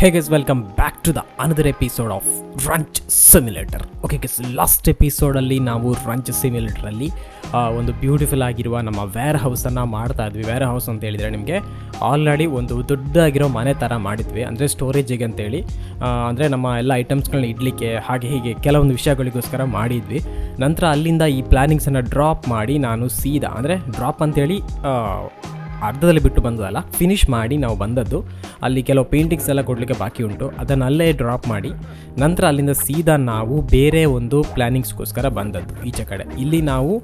Hey guys welcome back to the another episode of Ranch Simulator okay guys last ಎಪಿಸೋಡಲ್ಲಿ ನಾವು ranch ಸಿಮ್ಯುಲೇಟರಲ್ಲಿ ಒಂದು beautiful ಆಗಿರುವ ನಮ್ಮ wear ಹೌಸನ್ನು ಮಾಡ್ತಾ ಇದ್ವಿ. ವೇರ್ ಹೌಸ್ ಅಂತ ಹೇಳಿದರೆ ನಿಮಗೆ ಆಲ್ರೆಡಿ ಒಂದು ದೊಡ್ಡದಾಗಿರೋ ಮನೆ ಥರ ಮಾಡಿದ್ವಿ. ಅಂದರೆ ಸ್ಟೋರೇಜಿಗೆ ಅಂತೇಳಿ. ಅಂದರೆ ನಮ್ಮ ಎಲ್ಲ ಐಟಮ್ಸ್ಗಳನ್ನ ಇಡಲಿಕ್ಕೆ, ಹಾಗೆ ಹೀಗೆ ಕೆಲವೊಂದು ವಿಷಯಗಳಿಗೋಸ್ಕರ ಮಾಡಿದ್ವಿ. ನಂತರ ಅಲ್ಲಿಂದ ಈ ಪ್ಲ್ಯಾನಿಂಗ್ಸನ್ನು ಡ್ರಾಪ್ ಮಾಡಿ ನಾನು ಸೀದಾ, ಅಂದರೆ ಡ್ರಾಪ್ ಅಂತೇಳಿ ಅರ್ಧದಲ್ಲಿ ಬಿಟ್ಟು ಬಂದದಲ್ಲ ಫಿನಿಶ್ ಮಾಡಿ ನಾವು ಬಂದದ್ದು. ಅಲ್ಲಿ ಕೆಲವು ಪೇಂಟಿಂಗ್ಸ್ ಎಲ್ಲ ಕೊಡಲಿಕ್ಕೆ ಬಾಕಿ ಉಂಟು. ಅದನ್ನು ಅಲ್ಲೇ ಡ್ರಾಪ್ ಮಾಡಿ, ನಂತರ ಅಲ್ಲಿಂದ ಸೀದಾ ನಾವು ಬೇರೆ ಒಂದು ಪ್ಲ್ಯಾನಿಂಗ್ಸ್ಗೋಸ್ಕರ ಬಂದದ್ದು ಈಚೆ ಕಡೆ. ಇಲ್ಲಿ ನಾವು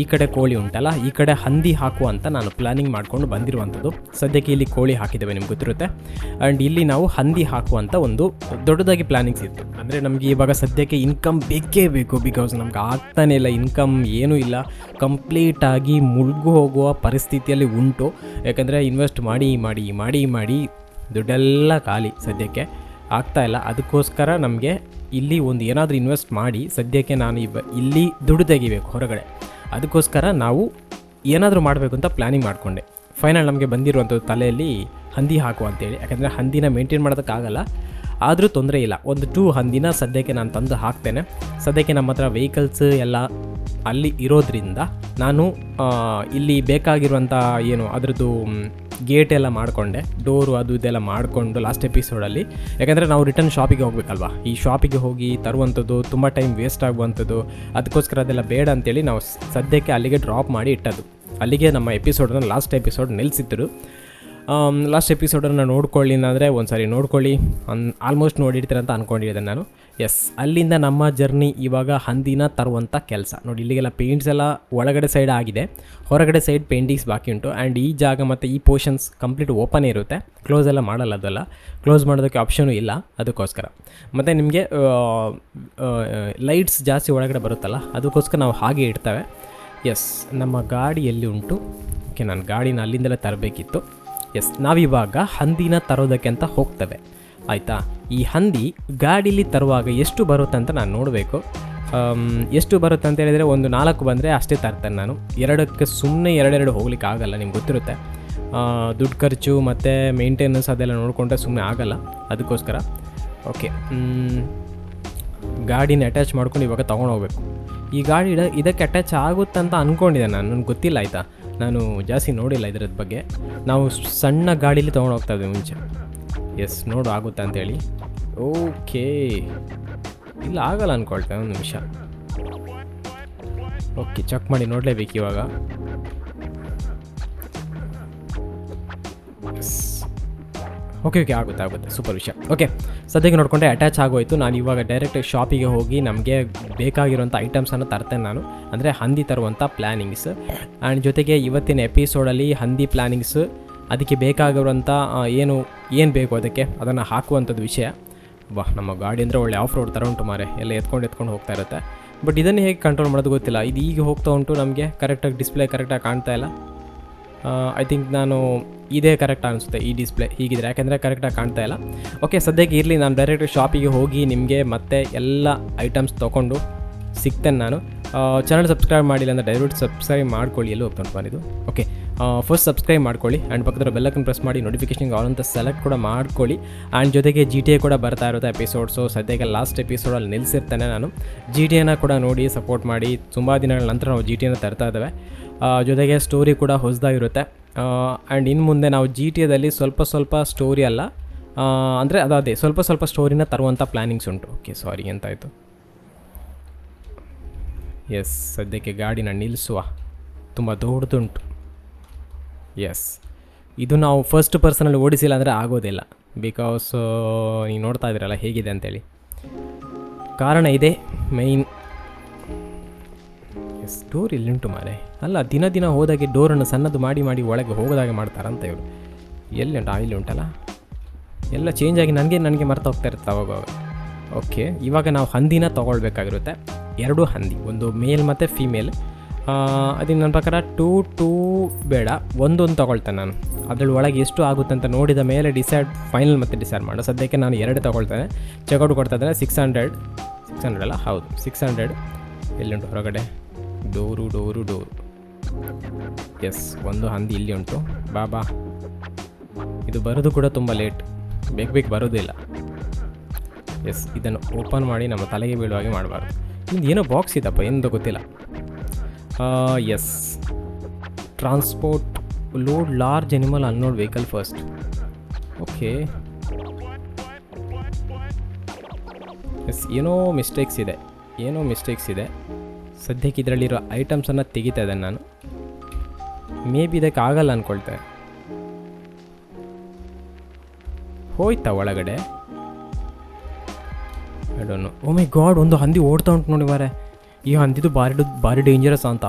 ಈ ಕಡೆ ಕೋಳಿ ಉಂಟಲ್ಲ, ಈ ಕಡೆ ಹಂದಿ ಹಾಕುವ ಅಂತ ನಾನು ಪ್ಲಾನಿಂಗ್ ಮಾಡಿಕೊಂಡು ಬಂದಿರುವಂಥದ್ದು. ಸದ್ಯಕ್ಕೆ ಇಲ್ಲಿ ಕೋಳಿ ಹಾಕಿದ್ದೇವೆ, ನಿಮ್ಗೆ ಗೊತ್ತಿರುತ್ತೆ. ಆ್ಯಂಡ್ ಇಲ್ಲಿ ನಾವು ಹಂದಿ ಹಾಕುವಂಥ ಒಂದು ದೊಡ್ಡದಾಗಿ ಪ್ಲ್ಯಾನಿಂಗ್ಸ್ ಇತ್ತು. ಅಂದರೆ ನಮಗೆ ಇವಾಗ ಸದ್ಯಕ್ಕೆ ಇನ್ಕಮ್ ಬೇಕೇ ಬೇಕು ಬಿಕಾಸ್ ನಮ್ಗೆ ಆಗ್ತಾನೇ ಇಲ್ಲ ಇನ್ಕಮ್ ಏನೂ ಇಲ್ಲ. ಕಂಪ್ಲೀಟಾಗಿ ಮುಳುಗು ಹೋಗುವ ಪರಿಸ್ಥಿತಿಯಲ್ಲಿ ಉಂಟು. ಯಾಕಂದರೆ ಇನ್ವೆಸ್ಟ್ ಮಾಡಿ ಮಾಡಿ ಮಾಡಿ ಮಾಡಿ ದುಡ್ಡೆಲ್ಲ ಖಾಲಿ ಸದ್ಯಕ್ಕೆ. ಆಗ್ತಾ ಇಲ್ಲ. ಅದಕ್ಕೋಸ್ಕರ ನಮಗೆ ಇಲ್ಲಿ ಒಂದು ಏನಾದರೂ ಇನ್ವೆಸ್ಟ್ ಮಾಡಿ, ಸದ್ಯಕ್ಕೆ ನಾನು ಇಲ್ಲಿ ದುಡ್ಡು ತೆಗಿಬೇಕು ಹೊರಗಡೆ. ಅದಕ್ಕೋಸ್ಕರ ನಾವು ಏನಾದರೂ ಮಾಡಬೇಕು ಅಂತ ಪ್ಲ್ಯಾನಿಂಗ್ ಮಾಡಿಕೊಂಡೆ. ಫೈನಲ್ ನಮಗೆ ಬಂದಿರುವಂಥದ್ದು ತಲೆಯಲ್ಲಿ ಹಂದಿ ಹಾಕು ಅಂತೇಳಿ. ಯಾಕಂದರೆ ಹಂದಿನ ಮೇಂಟೈನ್ ಮಾಡೋದಕ್ಕಾಗಲ್ಲ. ಆದರೂ ತೊಂದರೆ ಇಲ್ಲ. ಒಂದು ಟೂ ಹಂದಿನ ಸದ್ಯಕ್ಕೆ ನಾನು ತಂದು ಹಾಕ್ತೇನೆ. ಸದ್ಯಕ್ಕೆ ನಮ್ಮ ಹತ್ರ ವೆಹಿಕಲ್ಸ್ ಎಲ್ಲ ಅಲ್ಲಿ ಇರೋದ್ರಿಂದ ನಾನು ಇಲ್ಲಿ ಬೇಕಾಗಿರುವಂಥ ಏನು ಅದರದ್ದು ಗೇಟ್ ಎಲ್ಲ ಮಾಡಿಕೊಂಡೆ ಡೋರು ಅದು ಇದೆಲ್ಲ ಮಾಡಿಕೊಂಡು ಲಾಸ್ಟ್ ಎಪಿಸೋಡಲ್ಲಿ ಯಾಕಂದರೆ ನಾವು ರಿಟರ್ನ್ ಶಾಪಿಗೆ ಹೋಗ್ಬೇಕಲ್ವಾ? ಈ ಶಾಪಿಗೆ ಹೋಗಿ ತರುವಂಥದ್ದು ತುಂಬ ಟೈಮ್ ವೇಸ್ಟ್ ಆಗುವಂಥದ್ದು, ಅದಕ್ಕೋಸ್ಕರ ಅದೆಲ್ಲ ಬೇಡ ಅಂತೇಳಿ ನಾವು ಸದ್ಯಕ್ಕೆ ಅಲ್ಲಿಗೆ ಡ್ರಾಪ್ ಮಾಡಿ ಇಟ್ಟದ್ದು. ಅಲ್ಲಿಗೆ ನಮ್ಮ ಎಪಿಸೋಡನ್ನು ಲಾಸ್ಟ್ ಎಪಿಸೋಡ್ ನಿಲ್ಲಿಸಿದ್ರು ಲಾಸ್ಟ್ ಎಪಿಸೋಡನ್ನು ನೋಡ್ಕೊಳ್ಳಿ ಅಂದರೆ ಒಂದು ಸಾರಿ ನೋಡ್ಕೊಳ್ಳಿ. ಅನ್ ಆಲ್ಮೋಸ್ಟ್ ನೋಡಿರ್ತೀರ ಅಂತ ಅಂದ್ಕೊಂಡಿದ್ದೆ ನಾನು. ಎಸ್ ಅಲ್ಲಿಂದ ನಮ್ಮ ಜರ್ನಿ ಇವಾಗ ಹಂದಿನ ತರುವಂಥ ಕೆಲಸ. ನೋಡಿ, ಇಲ್ಲಿಗೆಲ್ಲ ಪೇಂಟ್ಸ್ ಎಲ್ಲ ಒಳಗಡೆ ಸೈಡ್ ಆಗಿದೆ. ಹೊರಗಡೆ ಸೈಡ್ ಪೇಂಟಿಂಗ್ಸ್ ಬಾಕಿ ಉಂಟು. ಆ್ಯಂಡ್ ಈ ಜಾಗ ಮತ್ತು ಈ ಪೋರ್ಷನ್ಸ್ ಕಂಪ್ಲೀಟ್ ಓಪನ್ ಇರುತ್ತೆ. ಕ್ಲೋಸ್ ಎಲ್ಲ ಮಾಡಲ್ಲ ಅದೆಲ್ಲ. ಕ್ಲೋಸ್ ಮಾಡೋದಕ್ಕೆ ಆಪ್ಷನು ಇಲ್ಲ. ಅದಕ್ಕೋಸ್ಕರ. ಮತ್ತು ನಿಮಗೆ ಲೈಟ್ಸ್ ಜಾಸ್ತಿ ಒಳಗಡೆ ಬರುತ್ತಲ್ಲ, ಅದಕ್ಕೋಸ್ಕರ ನಾವು ಹಾಗೆ ಇಡ್ತೇವೆ. ಎಸ್ ನಮ್ಮ ಗಾಡಿ ಎಲ್ಲಿ ಉಂಟು. ಓಕೆ ನಾನು ಗಾಡಿನ ಅಲ್ಲಿಂದಲೇ ತರಬೇಕಿತ್ತು. ಎಸ್, ನಾವಿವಾಗ ಹಂದಿನ ತರೋದಕ್ಕೆ ಅಂತ ಹೋಗ್ತೇವೆ. ಆಯಿತಾ? ಈ ಹಂದಿ ಗಾಡೀಲಿ ತರುವಾಗ ಎಷ್ಟು ಬರುತ್ತೆ ಅಂತ ನಾನು ನೋಡಬೇಕು. ಎಷ್ಟು ಬರುತ್ತೆ ಅಂತ ಹೇಳಿದರೆ ಒಂದು ನಾಲ್ಕು ಬಂದರೆ ಅಷ್ಟೇ ತರ್ತೇನೆ ನಾನು. ಎರಡಕ್ಕೆ ಸುಮ್ಮನೆ ಎರಡೆರಡು ಹೋಗ್ಲಿಕ್ಕೆ ಆಗಲ್ಲ, ನಿಮ್ಗೆ ಗೊತ್ತಿರುತ್ತೆ. ದುಡ್ಡು ಖರ್ಚು ಮತ್ತು ಮೇಂಟೆನೆನ್ಸ್ ಅದೆಲ್ಲ ನೋಡಿಕೊಂಡ್ರೆ ಸುಮ್ಮನೆ ಆಗಲ್ಲ, ಅದಕ್ಕೋಸ್ಕರ. ಓಕೆ ಗಾಡಿನ ಅಟ್ಯಾಚ್ ಮಾಡ್ಕೊಂಡು ಇವಾಗ ತೊಗೊಂಡು ಹೋಗ್ಬೇಕು. ಈ ಗಾಡಿ ಇದಕ್ಕೆ ಅಟ್ಯಾಚ್ ಆಗುತ್ತೆ ಅಂತ ಅಂದ್ಕೊಂಡಿದ್ದೆ ನಾನು ನನಗೆ ಗೊತ್ತಿಲ್ಲ, ಆಯಿತಾ? ನಾನು ಜಾಸ್ತಿ ನೋಡಿಲ್ಲ ಇದರದ ಬಗ್ಗೆ. ನಾವು ಸಣ್ಣ ಗಾಡೀಲಿ ತೊಗೊಂಡು ಹೋಗ್ತಾ ಇದ್ವಿ ಮುಂಚೆ. ಎಸ್ ನೋಡು ಆಗುತ್ತೆ ಅಂತೇಳಿ ಓಕೆ ಇಲ್ಲ, ಆಗಲ್ಲ ಅಂದ್ಕೊಳ್ತೇನೆ ಒಂದು ನಿಮಿಷ. ಓಕೆ ಚೆಕ್ ಮಾಡಿ ನೋಡಲೇಬೇಕು ಇವಾಗ. ಓಕೆ ಓಕೆ ಆಗುತ್ತೆ ಆಗುತ್ತೆ. ಸೂಪರ್ ವಿಷಯ. ಓಕೆ ಸದ್ಯಕ್ಕೆ ನೋಡಿಕೊಂಡೆ ಅಟ್ಯಾಚ್ ಆಗೋಯ್ತು. ನಾನು ಇವಾಗ ಡೈರೆಕ್ಟ್ ಶಾಪಿಗೆ ಹೋಗಿ ನಮಗೆ ಬೇಕಾಗಿರುವಂಥ ಐಟಮ್ಸನ್ನು ತರ್ತೇನೆ ನಾನು. ಅಂದರೆ ಹಂದಿ ತರುವಂಥ ಪ್ಲ್ಯಾನಿಂಗ್ಸ್ ಆ್ಯಂಡ್ ಜೊತೆಗೆ ಇವತ್ತಿನ ಎಪಿಸೋಡಲ್ಲಿ ಹಂದಿ ಪ್ಲ್ಯಾನಿಂಗ್ಸ್ ಅದಕ್ಕೆ ಬೇಕಾಗಿರುವಂಥ ಏನು ಏನು ಬೇಕು ಅದಕ್ಕೆ? ಅದನ್ನು ಹಾಕುವಂಥದ್ದು ವಿಷಯ. ವಾ ನಮ್ಮ ಗಾಡಿ ಅಂದರೆ ಒಳ್ಳೆ ಆಫ್ ರೋಡ್ ಥರ ಉಂಟು ಮಾರೆ ಎಲ್ಲ ಎತ್ಕೊಂಡು ಎತ್ಕೊಂಡು ಹೋಗ್ತಾ ಇರುತ್ತೆ. ಬಟ್ ಇದನ್ನು ಹೇಗೆ ಕಂಟ್ರೋಲ್ ಮಾಡೋದು ಗೊತ್ತಿಲ್ಲ. ಇದು ಈಗ ಹೋಗ್ತಾ ಉಂಟು ನಮಗೆ. ಕರೆಕ್ಟಾಗಿ ಡಿಸ್ಪ್ಲೇ ಕರೆಕ್ಟಾಗಿ ಕಾಣ್ತಾ ಇಲ್ಲ. ಐ ಥಿಂಕ್ ನಾನು ಇದೇ ಕರೆಕ್ಟ್ ಅನಿಸುತ್ತೆ ಈ ಡಿಸ್ಪ್ಲೇ ಹೀಗಿದ್ರೆ, ಯಾಕೆಂದರೆ ಕರೆಕ್ಟಾಗಿ ಕಾಣ್ತಾ ಇಲ್ಲ. ಓಕೆ ಸದ್ಯಕ್ಕೆ ಇರಲಿ, ನಾನು ಡೈರೆಕ್ಟ್ ಶಾಪಿಗೆ ಹೋಗಿ ನಿಮಗೆ ಮತ್ತೆ ಎಲ್ಲ ಐಟಮ್ಸ್ ತೊಗೊಂಡು ಸಿಗ್ತೇನೆ ನಾನು. ಚಾನಲ್ ಸಬ್ಸ್ಕ್ರೈಬ್ ಮಾಡಿಲ್ಲ ಅಂದರೆ ಡೈರೆಕ್ಟ್ ಸಬ್ಸ್ಕ್ರೈಬ್ ಮಾಡ್ಕೊಳ್ಳಿ, ಎಲ್ಲೂ ಹೋಗ್ತಾ ಬಂದಿದ್ದು ಓಕೆ ಫಸ್ಟ್ ಸಬ್ಸ್ಕ್ರೈಬ್ ಮಾಡ್ಕೊಳ್ಳಿ. ಆ್ಯಂಡ್ ಪಕ್ಕದ ಬೆಲ್ಲಕ್ಕನ್ನು ಪ್ರೆಸ್ ಮಾಡಿ ನೋಟಿಫಿಕೇಷನ್ಗೆ ಆಲ್ ಅಂತ ಸೆಲೆಕ್ಟ್ ಕೂಡ ಮಾಡ್ಕೊಳ್ಳಿ. ಆ್ಯಂಡ್ ಜೊತೆಗೆ ಜಿ ಟಿ ಎ ಕೂಡ ಬರ್ತಾ ಇರುತ್ತೆ ಎಪಿಸೋಡ್ಸು ಸದ್ಯಕ್ಕೆ ಲಾಸ್ಟ್ ಎಪಿಸೋಡಲ್ಲಿ ನಿಲ್ಲಿಸಿರ್ತೇನೆ ನಾನು. ಜಿ ಟಿ ಎನ ಕೂಡ ನೋಡಿ ಸಪೋರ್ಟ್ ಮಾಡಿ. ತುಂಬ ದಿನಗಳ ನಂತರ ನಾವು ಜಿ ಟಿ ಎನ ತರ್ತಾ ಇದ್ದೇವೆ. ಜೊತೆಗೆ ಸ್ಟೋರಿ ಕೂಡ ಹೊಸದಾಗಿರುತ್ತೆ. ಆ್ಯಂಡ್ ಇನ್ನು ಮುಂದೆ ನಾವು ಜಿ ಟಿ ಎದಲ್ಲಿ ಸ್ವಲ್ಪ ಸ್ವಲ್ಪ ಸ್ಟೋರಿ ಅಲ್ಲ. ಅಂದರೆ ಅದೇ ಸ್ವಲ್ಪ ಸ್ವಲ್ಪ ಸ್ಟೋರಿನ ತರುವಂಥ ಪ್ಲ್ಯಾನಿಂಗ್ಸ್ ಉಂಟು. Okay sorry ಎಂತಾಯಿತು. ಎಸ್ ಸದ್ಯಕ್ಕೆ ಗಾಡಿನ ನಿಲ್ಲಿಸುವ ತುಂಬ ದೊಡ್ಡದುಂಟು. ಎಸ್ ಇದು ನಾವು ಫಸ್ಟ್ ಪರ್ಸನಲ್ಲಿ ಓಡಿಸಿಲ್ಲ ಅಂದರೆ ಆಗೋದಿಲ್ಲ. ಬಿಕಾಸ್ ನೀವು ನೋಡ್ತಾ ಇದ್ದೀರಲ್ಲ ಹೇಗಿದೆ ಅಂತೇಳಿ. ಕಾರಣ ಇದೆ ಮೈನ್ ಎಸ್ ಡೋರ್ ಇಲ್ಲುಂಟು ಮಾರೆ. ಅಲ್ಲ, ದಿನ ದಿನ ಹೋದಾಗೆ ಡೋರನ್ನು ಸಣ್ಣದು ಮಾಡಿ ಮಾಡಿ ಒಳಗೆ ಹೋಗೋದಾಗೆ ಮಾಡ್ತಾರಂತ ಇವರು. ಎಲ್ಲಿ ಉಂಟು? ಇಲ್ಲಿ ಉಂಟಲ್ಲ? ಎಲ್ಲ ಚೇಂಜ್ ಆಗಿ ನನಗೆ ನನಗೆ ಮರ್ತಾ ಹೋಗ್ತಾ ಇರುತ್ತೆ ಅವಾಗ ಓಕೆ ಇವಾಗ ನಾವು ಹಂದಿನ ತೊಗೊಳ್ಬೇಕಾಗಿರುತ್ತೆ. ಎರಡು ಹಂದಿ, ಒಂದು ಮೇಲ್ ಮತ್ತು ಫೀಮೇಲ್ ಅದಕ್ಕೆ ನನ್ನ ಪ್ರಕಾರ ಟೂ ಟೂ ಬೇಡ, ಒಂದೊಂದು ತೊಗೊಳ್ತೇನೆ ನಾನು. ಅದ್ರಲ್ಲಿ ಒಳಗೆ ಎಷ್ಟು ಆಗುತ್ತೆ ಅಂತ ನೋಡಿದ ಮೇಲೆ ಡಿಸೈಡ್, ಫೈನಲ್ ಮತ್ತೆ ಡಿಸೈಡ್ ಮಾಡೋ ಸದ್ಯಕ್ಕೆ ನಾನು ಎರಡು ತೊಗೊಳ್ತೇನೆ. ಚೆಕ್ಔಟ್ ಕೊಡ್ತಾ ಇದ್ದೇನೆ ಸಿಕ್ಸ್ ಹಂಡ್ರೆಡ್ ಸಿಕ್ಸ್ ಹಂಡ್ರೆಡ್ ಅಲ್ಲ? ಹೌದು. ಸಿಕ್ಸ್ ಹಂಡ್ರೆಡ್ ಎಲ್ಲಿಂಟು? ಹೊರಗಡೆ? Door door door. ಎಸ್ ಒಂದು ಹಂದಿ ಇಲ್ಲಿ ಉಂಟು. ಬಾ ಬಾ. ಇದು ಬರೋದು ಕೂಡ ತುಂಬ ಲೇಟ್ ಬೇಗ ಬೇಗ ಬರೋದಿಲ್ಲ ಎಸ್ ಇದನ್ನು ಓಪನ್ ಮಾಡಿ ನಮ್ಮ ತಲೆಗೆ ಬೀಳುವ ಹಾಗೆ ಮಾಡಬಾರ್ದು. ಇದು ಏನೋ ಬಾಕ್ಸ್ ಇದಪ್ಪ ಏನಂತ ಗೊತ್ತಿಲ್ಲ. Yes transport load large animal anode vehicle first okay S ಏನೋ ಮಿಸ್ಟೇಕ್ಸ್ ಇದೆ. ಏನೋ ಮಿಸ್ಟೇಕ್ಸ್ ಇದೆ. ಸದ್ಯಕ್ಕೆ ಇದರಲ್ಲಿರೋ ಐಟಮ್ಸನ್ನು ತೆಗಿತಾ ಇದ್ದೇನೆ ನಾನು. ಮೇ ಬಿ ಇದಕ್ಕೆ ಆಗಲ್ಲ ಅಂದ್ಕೊಳ್ತೆ ಹೋಯ್ತಾ ಒಳಗಡೆ? ಓ ಮೈ ಗಾಡ್ ಒಂದು ಹಂದಿ ಓಡ್ತಾ ಉಂಟು ನೋಡಿ ಮಾರೆ ಈ ಹಂದಿದು ಡು- ಭಾರಿ ಡೇಂಜರಸ್ ಅಂತ.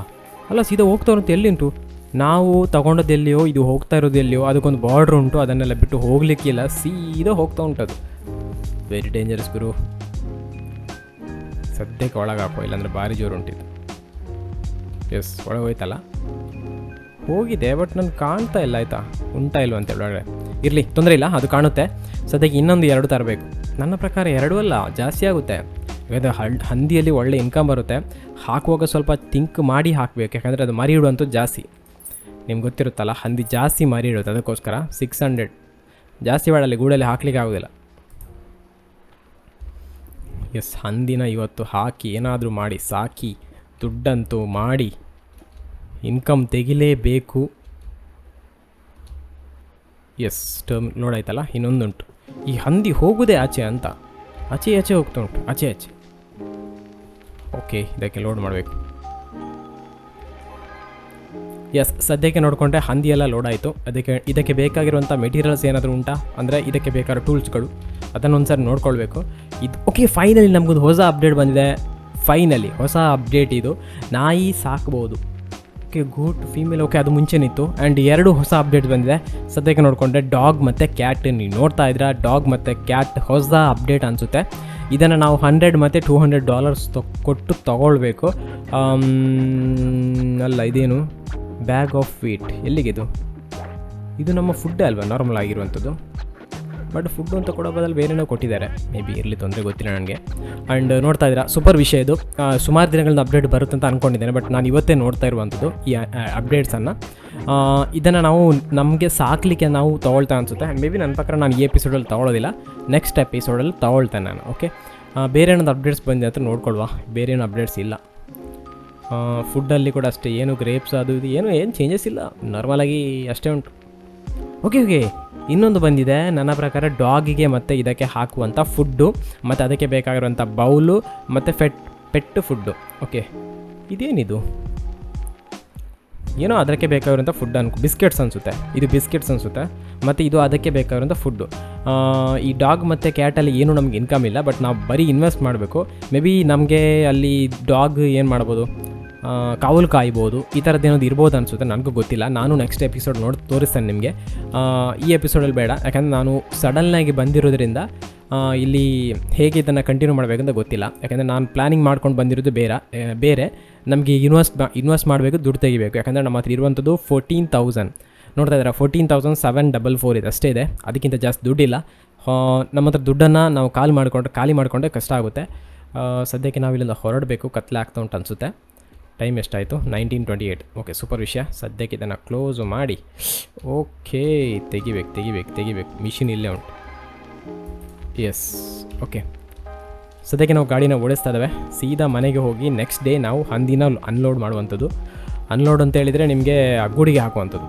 ಅಲ್ಲ, ಸೀದಾ ಹೋಗ್ತಾ ಉಂಟು ಎಲ್ಲಿ ಉಂಟು ನಾವು ತಗೊಂಡದ್ದು ಎಲ್ಲಿಯೋ ಇದು ಹೋಗ್ತಾ ಇರೋದು ಎಲ್ಲಿಯೋ ಅದಕ್ಕೊಂದು ಬಾರ್ಡ್ರ್ ಉಂಟು, ಅದನ್ನೆಲ್ಲ ಬಿಟ್ಟು ಹೋಗ್ಲಿಕ್ಕಿಲ್ಲ, ಸೀದಾ ಹೋಗ್ತಾ ಉಂಟದು. ವೆರಿ ಡೇಂಜರಸ್ ಗುರು. ಸದ್ಯಕ್ಕೆ ಒಳಗೆ ಹಾಕೋ ಇಲ್ಲಾಂದ್ರೆ ಭಾರಿ ಜೋರು ಉಂಟಿದ್ದು ಎಸ್ ಒಳಗೆ ಹೋಯ್ತಲ್ಲ ಹೋಗಿದೆ ಬಟ್ ನಾನು ಕಾಣ್ತಾ ಇಲ್ಲ, ಆಯಿತಾ? ಉಂಟಾ ಇಲ್ವ ಅಂತ ಒಳಗಡೆ ಇರಲಿ, ತೊಂದರೆ ಇಲ್ಲ, ಅದು ಕಾಣುತ್ತೆ. ಸದ್ಯಕ್ಕೆ ಇನ್ನೊಂದು ಎರಡು ತರಬೇಕು. ನನ್ನ ಪ್ರಕಾರ ಎರಡೂ ಅಲ್ಲ, ಜಾಸ್ತಿ ಆಗುತ್ತೆ. ಯಾಕಂದರೆ ಹಂದಿಯಲ್ಲಿ ಒಳ್ಳೆ ಇನ್ಕಮ್ ಬರುತ್ತೆ. ಹಾಕುವಾಗ ಸ್ವಲ್ಪ ತಿಂಕ್ ಮಾಡಿ ಹಾಕಬೇಕು. ಯಾಕಂದರೆ ಅದು ಮರಿ ಇಡುವಂಥದ್ದು ಜಾಸ್ತಿ. ನಿಮ್ಗೆ ಗೊತ್ತಿರುತ್ತಲ್ಲ, ಹಂದಿ ಜಾಸ್ತಿ ಮರಿ ಇಡುತ್ತೆ ಅದಕ್ಕೋಸ್ಕರ ಸಿಕ್ಸ್ ಹಂಡ್ರೆಡ್ ಜಾಸ್ತಿ ಬೇಡಲ್ಲಿ ಗೂಡಲ್ಲಿ ಹಾಕ್ಲಿಕ್ಕೆ ಆಗೋದಿಲ್ಲ. ಎಸ್ ಹಂದಿನ ಇವತ್ತು ಹಾಕಿ ಏನಾದರೂ ಮಾಡಿ, ಸಾಕಿ, ದುಡ್ಡಂತೂ ಮಾಡಿ ಇನ್ಕಮ್ ತೆಗಿಲೇಬೇಕು. ಎಸ್ ಟರ್ಮ್ ನೋಡಾಯ್ತಲ್ಲ, ಇನ್ನೊಂದುಂಟು. ಈ ಹಂದಿ ಹೋಗುದೇ ಆಚೆ ಅಂತ. ಆಚೆ ಆಚೆ ಹೋಗ್ತಾ ಉಂಟು. ಆಚೆ ಆಚೆ. ಓಕೆ, ಇದಕ್ಕೆ ಲೋಡ್ ಮಾಡಬೇಕು. ಎಸ್ ಸದ್ಯಕ್ಕೆ ನೋಡಿಕೊಂಡ್ರೆ ಹಂದಿ ಎಲ್ಲ ಲೋಡ್ ಆಯಿತು. ಅದಕ್ಕೆ, ಇದಕ್ಕೆ ಬೇಕಾಗಿರುವಂಥ ಮೆಟೀರಿಯಲ್ಸ್ ಏನಾದರೂ ಉಂಟಾ? ಅಂದರೆ ಇದಕ್ಕೆ ಬೇಕಾದ ಟೂಲ್ಸ್ಗಳು ಅದನ್ನು ಒಂದು ಸರಿ ನೋಡ್ಕೊಳ್ಬೇಕು. ಇದು ಓಕೆ ಫೈನಲಿ ನಮಗೊಂದು ಹೊಸ ಅಪ್ಡೇಟ್ ಬಂದಿದೆ. ಫೈನಲಿ ಹೊಸ ಅಪ್ಡೇಟ್ ಇದು. ನಾಯಿ ಸಾಕ್ಬೋದು. ಓಕೆ ಗೂಟ್ ಫೀಮೇಲ್ ಓಕೆ ಅದು ಮುಂಚೆನಿತ್ತು ಆ್ಯಂಡ್ ಎರಡು ಹೊಸ ಅಪ್ಡೇಟ್ ಬಂದಿದೆ. ಸದ್ಯಕ್ಕೆ ನೋಡಿಕೊಂಡ್ರೆ ಡಾಗ್ ಮತ್ತು ಕ್ಯಾಟ್ ನೀವು ನೋಡ್ತಾ ಇದ್ದೀರಾ? ಡಾಗ್ ಮತ್ತು ಕ್ಯಾಟ್ ಹೊಸ ಅಪ್ಡೇಟ್ ಅನಿಸುತ್ತೆ. ಇದನ್ನು ನಾವು ಹಂಡ್ರೆಡ್ ಮತ್ತು ಟೂ ಹಂಡ್ರೆಡ್ ಡಾಲರ್ಸ್ ತೊ, ಕೊಟ್ಟು ತೊಗೊಳ್ಬೇಕು. ಅಲ್ಲ, ಇದೇನು? Bag of wheat. ಎಲ್ಲಿಗಿದು ಇದು? ನಮ್ಮ ಫುಡ್ ಅಲ್ವಾ? ನಾರ್ಮಲ್ ಆಗಿರುವಂಥದ್ದು. ಬಟ್ ಫುಡ್ ಅಂತ ಕೊಡೋ ಬದಲು ಬೇರೆನೋ ಕೊಟ್ಟಿದ್ದಾರೆ. ಮೇ ಬಿ ಇರಲಿ ತೊಂದರೆ ಗೊತ್ತಿಲ್ಲ ನನಗೆ. ಆ್ಯಂಡ್ ನೋಡ್ತಾ ಇದ್ದೀರಾ ಸೂಪರ್ ವಿಷಯ ಇದು. ಸುಮಾರು ದಿನಗಳಿಂದ ಅಪ್ಡೇಟ್ ಬರುತ್ತೆ ಅಂತ ಅಂದ್ಕೊಂಡಿದ್ದೇನೆ ಬಟ್ ನಾನು ಇವತ್ತೇ ನೋಡ್ತಾ ಇರುವಂಥದ್ದು ಈ ಅಪ್ಡೇಟ್ಸನ್ನು ಇದನ್ನು ನಾವು ನಮಗೆ ಸಾಕಲಿಕ್ಕೆ ನಾವು ತೊಗೊಳ್ತಾ ಅನಿಸುತ್ತೆ. ಮೇ ಬಿ ನನ್ನ ಪ್ರಕಾರ ನಾನು ಈ ಎಪಿಸೋಡಲ್ಲಿ ತೊಗೊಳೋದಿಲ್ಲ. ನೆಕ್ಸ್ಟ್ ಎಪಿಸೋಡಲ್ಲಿ ತೊಗೊಳ್ತೇನೆ ನಾನು ಓಕೆ ಬೇರೆ ಏನಾದ್ರು ಅಪ್ಡೇಟ್ಸ್ ಬಂದಿದೆ ಅಂತ ನೋಡ್ಕೊಳ್ವಾ. ಬೇರೆ ಏನು ಅಪ್ಡೇಟ್ಸ್ ಇಲ್ಲ. ಫುಡ್ಡಲ್ಲಿ ಕೂಡ ಅಷ್ಟೇ, ಏನು ಗ್ರೇಪ್ಸ್ ಅದು ಇದು, ಏನು ಏನು ಚೇಂಜಸ್ ಇಲ್ಲ. ನಾರ್ಮಲಾಗಿ ಅಷ್ಟೇ ಉಂಟು. ಓಕೆ ಓಕೆ ಇನ್ನೊಂದು ಬಂದಿದೆ, ನನ್ನ ಪ್ರಕಾರ ಡಾಗಿಗೆ ಮತ್ತು ಇದಕ್ಕೆ ಹಾಕುವಂಥ ಫುಡ್ಡು, ಮತ್ತು ಅದಕ್ಕೆ ಬೇಕಾಗಿರುವಂಥ ಬೌಲು, ಮತ್ತು ಫೆಟ್, ಪೆಟ್ಟು ಫುಡ್ಡು. ಓಕೆ, ಇದೇನಿದು? ಏನೋ ಅದಕ್ಕೆ ಬೇಕಾಗಿರುವಂಥ ಫುಡ್ ಅನ್ಕೊ, ಬಿಸ್ಕೆಟ್ಸ್ ಅನಿಸುತ್ತೆ. ಇದು ಬಿಸ್ಕೆಟ್ಸ್ ಅನಿಸುತ್ತೆ, ಮತ್ತು ಇದು ಅದಕ್ಕೆ ಬೇಕಾಗಿರುವಂಥ ಫುಡ್ಡು. ಈ ಡಾಗ್ ಮತ್ತು ಕ್ಯಾಟಲ್ಲಿ ಏನು ನಮ್ಗೆ ಇನ್ಕಮ್ ಇಲ್ಲ, ಬಟ್ ನಾವು ಬರೀ ಇನ್ವೆಸ್ಟ್ ಮಾಡಬೇಕು. ಮೇ ಬಿ ನಮಗೆ ಅಲ್ಲಿ ಡಾಗ್ ಏನು ಮಾಡ್ಬೋದು? ಕಾವಲು ಕಾಯ್ಬೋದು, ಈ ಥರದ್ದು ಏನಾದ್ರು ಇರ್ಬೋದು ಅನಿಸುತ್ತೆ, ನನಗೂ ಗೊತ್ತಿಲ್ಲ. ನಾನು ನೆಕ್ಸ್ಟ್ ಎಪಿಸೋಡ್ ನೋಡಿ, ತೋರಿಸ್ತೇನೆ ನಿಮಗೆ. ಈ ಎಪಿಸೋಡಲ್ಲಿ ಬೇಡ, ಯಾಕಂದರೆ ನಾನು ಸಡನ್ನಾಗಿ ಬಂದಿರೋದ್ರಿಂದ ಇಲ್ಲಿ ಹೇಗೆ ಇದನ್ನು ಕಂಟಿನ್ಯೂ ಮಾಡಬೇಕಂತ ಗೊತ್ತಿಲ್ಲ. ಯಾಕಂದರೆ ನಾನು ಪ್ಲ್ಯಾನಿಂಗ್ ಮಾಡ್ಕೊಂಡು ಬಂದಿರೋದು ಬೇರೆ ಬೇರೆ. ನಮಗೆ ಇನ್ವೆಸ್ಟ್ ಇನ್ವೆಸ್ಟ್ ಮಾಡಬೇಕು, ದುಡ್ಡು ತೆಗಿಬೇಕು. ಯಾಕಂದರೆ ನಮ್ಮ ಹತ್ರ ಇರುವಂಥದ್ದು ಫೋರ್ಟೀನ್ ತೌಸಂಡ್ ನೋಡ್ತಾ ಇದ್ದಾರೆ fourteen thousand seven double four ಇದೆ, ಅಷ್ಟೇ ಇದೆ. ಅದಕ್ಕಿಂತ ಜಾಸ್ತಿ ದುಡ್ಡಿಲ್ಲ. ನಮ್ಮ ಹತ್ರ ದುಡ್ಡನ್ನು ನಾವು ಕಾಲ್ ಮಾಡಿಕೊಂಡ್ರೆ, ಖಾಲಿ ಮಾಡಿಕೊಂಡ್ರೆ ಕಷ್ಟ ಆಗುತ್ತೆ. ಸದ್ಯಕ್ಕೆ ನಾವು ಇಲ್ಲಿಂದ ಹೊರಡಬೇಕು ಕತ್ಲೆ ಆಗ್ತಾ ಉಂಟು ಅನಿಸುತ್ತೆ. ಟೈಮ್ ಎಷ್ಟಾಯಿತು? Nineteen twenty eight okay super ವಿಷಯ. ಸದ್ಯಕ್ಕೆ ಇದನ್ನು ಕ್ಲೋಸು ಮಾಡಿ. ಓಕೆ ತೆಗಿಬೇಕು ತೆಗಿಬೇಕು ತೆಗಿಬೇಕು. ಮಿಷಿನ್ ಇಲ್ಲೇ ಉಂಟು. ಎಸ್ ಓಕೆ ಸದ್ಯಕ್ಕೆ ನಾವು ಗಾಡಿನ ಓಡಿಸ್ತಾ ಇದ್ದಾವೆ. ಸೀದಾ ಮನೆಗೆ ಹೋಗಿ ನೆಕ್ಸ್ಟ್ ಡೇ ನಾವು ಹಂದಿನ ಅನ್ಲೋಡ್ ಮಾಡುವಂಥದ್ದು. ಅನ್ಲೋಡ್ ಅಂತ ಹೇಳಿದರೆ ನಿಮಗೆ ಗೂಡಿಗೆ ಹಾಕುವಂಥದ್ದು.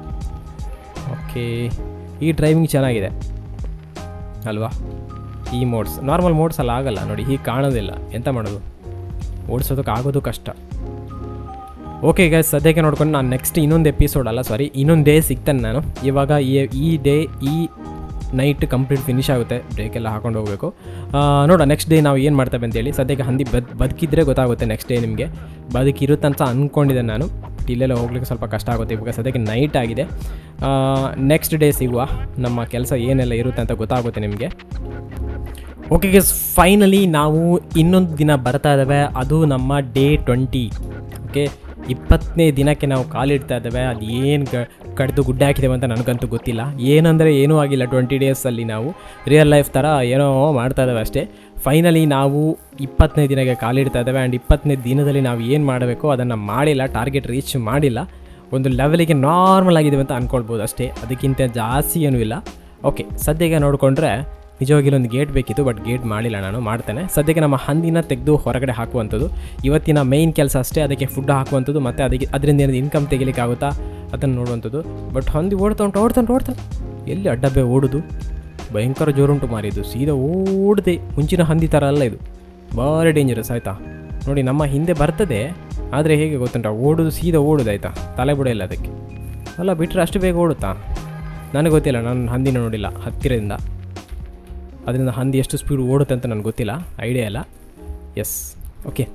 ಓಕೆ ಈ ಡ್ರೈವಿಂಗ್ ಚೆನ್ನಾಗಿದೆ. ಅಲ್ವಾ? ಈ ಮೋಡ್ಸ್ ನಾರ್ಮಲ್ ಮೋಡ್ಸ್ ಎಲ್ಲ ಆಗಲ್ಲ. ನೋಡಿ, ಹೀಗೆ ಕಾಣೋದಿಲ್ಲ. ಎಂತ ಮಾಡೋದು? ಓಡಿಸೋದಕ್ಕೆ ಆಗೋದು ಕಷ್ಟ. ಓಕೆ ಈಗ ಸದ್ಯಕ್ಕೆ ನೋಡ್ಕೊಂಡು ನಾನು ನೆಕ್ಸ್ಟ್ ಇನ್ನೊಂದು ಎಪಿಸೋಡ್ ಅಲ್ಲ ಸಾರಿ ಇನ್ನೊಂದು ಡೇ ಸಿಗ್ತೇನೆ ನಾನು. ಇವಾಗ ಈ ಡೇ ಈ ನೈಟ್ ಕಂಪ್ಲೀಟ್ ಫಿನಿಶ್ ಆಗುತ್ತೆ. ಬ್ರೇಕೆಲ್ಲ ಹಾಕೊಂಡು ಹೋಗಬೇಕು. ನೋಡ ನೆಕ್ಸ್ಟ್ ಡೇ ನಾವು ಏನು ಮಾಡ್ತೇವೆ ಅಂತೇಳಿ ಸದ್ಯಕ್ಕೆ ಹಂದಿ ಬದ್, ಬದುಕಿದ್ರೆ ಗೊತ್ತಾಗುತ್ತೆ ನೆಕ್ಸ್ಟ್ ಡೇ ನಿಮಗೆ. ಬದುಕಿರುತ್ತಂತ ಅಂದ್ಕೊಂಡಿದ್ದೆ ನಾನು. ಇಲ್ಲೆಲ್ಲ ಹೋಗ್ಲಿಕ್ಕೆ ಸ್ವಲ್ಪ ಕಷ್ಟ ಆಗುತ್ತೆ, ಇವಾಗ ಸದ್ಯಕ್ಕೆ ನೈಟ್ ಆಗಿದೆ. ನೆಕ್ಸ್ಟ್ ಡೇ ಸಿಗುವ, ನಮ್ಮ ಕೆಲಸ ಏನೆಲ್ಲ ಇರುತ್ತೆ ಅಂತ ಗೊತ್ತಾಗುತ್ತೆ ನಿಮಗೆ. ಓಕೆ ಗೆಸ್ ಫೈನಲಿ ನಾವು ಇನ್ನೊಂದು ದಿನ ಬರ್ತಾ ಇದ್ದಾವೆ ಅದು ನಮ್ಮ ಡೇ ಟ್ವೆಂಟಿ ಓಕೆ ಇಪ್ಪತ್ತನೇ ದಿನಕ್ಕೆ ನಾವು ಕಾಲಿಡ್ತಾ ಇದ್ದೇವೆ ಅದು ಏನು ಕಡಿದು ಗುಡ್ಡೆ ಹಾಕಿದ್ದೇವೆ ಅಂತ ನನಗಂತೂ ಗೊತ್ತಿಲ್ಲ. ಏನಂದರೆ ಏನೂ ಆಗಿಲ್ಲ ಟ್ವೆಂಟಿ ಡೇಸಲ್ಲಿ ನಾವು ರಿಯಲ್ ಲೈಫ್ ಥರ ಏನೋ ಮಾಡ್ತಾ ಇದ್ದೇವೆ ಅಷ್ಟೇ. ಫೈನಲಿ ನಾವು ಇಪ್ಪತ್ತನೇ ದಿನಕ್ಕೆ ಕಾಲಿಡ್ತಾ ಇದ್ದೇವೆ ಆ್ಯಂಡ್ ಇಪ್ಪತ್ತನೇ ದಿನದಲ್ಲಿ ನಾವು ಏನು ಮಾಡಬೇಕು ಅದನ್ನು ಮಾಡಿಲ್ಲ ಟಾರ್ಗೆಟ್ ರೀಚ್ ಮಾಡಿಲ್ಲ. ಒಂದು ಲೆವೆಲಿಗೆ ನಾರ್ಮಲ್ ಆಗಿದ್ದೇವೆ ಅಂತ ಅಂದ್ಕೊಳ್ಬೋದು ಅಷ್ಟೇ. ಅದಕ್ಕಿಂತ ಜಾಸ್ತಿ ಏನೂ ಇಲ್ಲ. ಓಕೆ ಸದ್ಯಕ್ಕೆ ನೋಡಿಕೊಂಡ್ರೆ ನಿಜವಾಗಿ ಒಂದು ಗೇಟ್ ಬೇಕಿತ್ತು ಬಟ್ ಗೇಟ್ ಮಾಡಿಲ್ಲ ನಾನು, ಮಾಡ್ತೇನೆ. ಸದ್ಯಕ್ಕೆ ನಮ್ಮ ಹಂದಿನ ತೆಗೆದು ಹೊರಗಡೆ ಹಾಕುವಂಥದ್ದು. ಇವತ್ತಿನ ಮೇಯ್ನ್ ಕೆಲಸ ಅಷ್ಟೇ, ಅದಕ್ಕೆ ಫುಡ್ ಹಾಕುವಂಥದ್ದು, ಮತ್ತು ಅದಕ್ಕೆ ಅದರಿಂದ ಏನಾದ್ರು ಇನ್ಕಮ್ ತೆಗಿಲಿಕ್ಕಾಗುತ್ತಾ, ಅದನ್ನು ನೋಡುವಂಥದ್ದು. ಬಟ್ ಹಂದಿ ಓಡ್ತಾ ಉಂಟು ಓಡ್ತಾ ಉಂಟು, ಓಡ್ತಾ ಎಲ್ಲಿ ಅಡ್ಡಬ್ಬೆ ಓಡುದು? ಭಯಂಕರ ಜೋರುಂಟು ಮಾರಿದ್ದು ಸೀದಾ ಓಡದೆ, ಮುಂಚಿನ ಹಂದಿ ಥರ ಅಲ್ಲ ಇದು. ಭಾರಿ ಡೇಂಜರಸ್ ಆಯಿತಾ? ನೋಡಿ, ನಮ್ಮ ಹಿಂದೆ ಬರ್ತದೆ, ಆದರೆ ಹೇಗೆ ಗೊತ್ತುಂಟ? ಓಡೋದು ಸೀದಾ ಓಡೋದು ಆಯಿತಾ? ತಲೆ ಬಿಡ ಇಲ್ಲ ಅದಕ್ಕೆ. ಅಲ್ಲ ಬಿಟ್ಟರೆ ಅಷ್ಟು ಬೇಗ ಓಡುತ್ತಾ? ನನಗೆ ಗೊತ್ತಿಲ್ಲ, ನಾನು ಹಂದಿನ ನೋಡಿಲ್ಲ, ಹತ್ತಿರದಿಂದ. ಅದರಿಂದ ಹಂದಿ ಎಷ್ಟು ಸ್ಪೀಡ್ ಓಡುತ್ತೆ ಅಂತ ನನಗೆ ಗೊತ್ತಿಲ್ಲ ಐಡಿಯಾ ಇಲ್ಲ. ಎಸ್ ಓಕೆ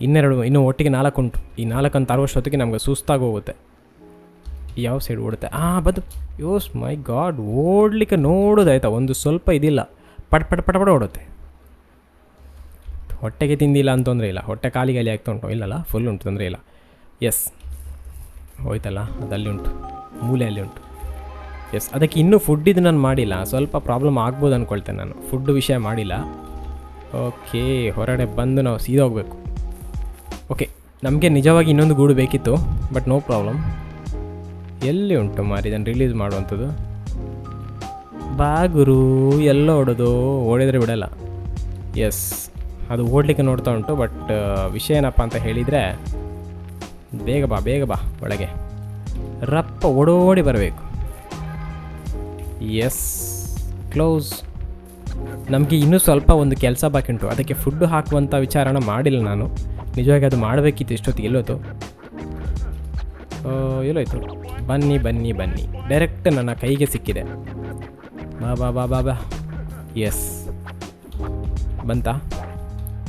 ಇನ್ನೆರಡು, ಇನ್ನೂ ಒಟ್ಟಿಗೆ ನಾಲ್ಕು ಉಂಟು. ಈ ನಾಲ್ಕನ್ನು ತರುವಷ್ಟೊತ್ತಿಗೆ ನಮಗೆ ಸುಸ್ತಾಗಿ ಹೋಗುತ್ತೆ. ಯಾವ ಸೈಡ್ ಓಡುತ್ತೆ? ಆ, ಬದು. ಯೋಸ್ ಮೈ ಗಾಡ್ ಓಡಲಿಕ್ಕೆ ನೋಡೋದಾಯ್ತಾ? ಒಂದು ಸ್ವಲ್ಪ ಇದಿಲ್ಲ. ಪಟ್ ಪಟ್, ಪಟ ಪಟ ಓಡುತ್ತೆ. ಹೊಟ್ಟೆಗೆ ತಿಂದಿಲ್ಲ ಅಂತ ಇಲ್ಲ. ಹೊಟ್ಟೆ ಖಾಲಿ ಖಾಲಿ ಆಗ್ತಾ ಉಂಟು. ಇಲ್ಲಲ್ಲ ಫುಲ್ ಉಂಟು ತೊಂದರೆ ಇಲ್ಲ. ಎಸ್ ಹೋಯ್ತಲ್ಲ, ಅದಲ್ಲಿ ಉಂಟು. ಮೂಲೆಯಲ್ಲಿ ಉಂಟು. ಎಸ್ ಅದಕ್ಕೆ ಇನ್ನೂ ಫುಡ್ಡಿದ್ದು ನಾನು ಮಾಡಿಲ್ಲ. ಸ್ವಲ್ಪ ಪ್ರಾಬ್ಲಮ್ ಆಗ್ಬೋದು ಅಂದ್ಕೊಳ್ತೇನೆ ನಾನು. ಫುಡ್ ವಿಷಯ ಮಾಡಿಲ್ಲ. ಓಕೆ ಹೊರಗಡೆ ಬಂದು ನಾವು ಸೀದಾ ಹೋಗಬೇಕು. ಓಕೆ ನಮಗೆ ನಿಜವಾಗಿ ಇನ್ನೊಂದು ಗೂಡು ಬೇಕಿತ್ತು ಬಟ್ ನೋ ಪ್ರಾಬ್ಲಮ್ ಎಲ್ಲಿ ಉಂಟು ಮಾರಿ ಇದನ್ನು ರಿಲೀಸ್ ಮಾಡುವಂಥದ್ದು? ಬಾ ಗುರು, ಎಲ್ಲ ಓಡೋದು. ಓಡಿದರೆ ಬಿಡಲ್ಲ. ಎಸ್ ಅದು ಓಡಲಿಕ್ಕೆ ನೋಡ್ತಾ ಉಂಟು ಬಟ್ ವಿಷಯ ಏನಪ್ಪ ಅಂತ ಹೇಳಿದರೆ, ಬೇಗ ಬಾ ಬೇಗ ಬಾ ಒಳಗೆ. ರಪ್ಪ ಓಡೋಡಿ ಬರಬೇಕು. ಎಸ್ ಕ್ಲೋಸ್ ನಮಗೆ ಇನ್ನೂ ಸ್ವಲ್ಪ ಒಂದು ಕೆಲಸ ಬಾಕಿ ಉಂಟು. ಅದಕ್ಕೆ ಫುಡ್ ಹಾಕುವಂಥ ವಿಚಾರನ ಮಾಡಿಲ್ಲ ನಾನು. ನಿಜವಾಗಿ ಅದು ಮಾಡಬೇಕಿತ್ತು ಇಷ್ಟೊತ್ತಿಗೆ ಎಲ್ಲೋತು? ಆ, ಎಲ್ಲೋಯ್ತು? ಬನ್ನಿ ಬನ್ನಿ ಬನ್ನಿ. ಡೈರೆಕ್ಟ್ ನನ್ನ ಕೈಗೆ ಸಿಕ್ಕಿದೆ. ಬಾ ಬಾ ಬಾ ಬಾ ಬಾ. ಎಸ್ ಬಂತ?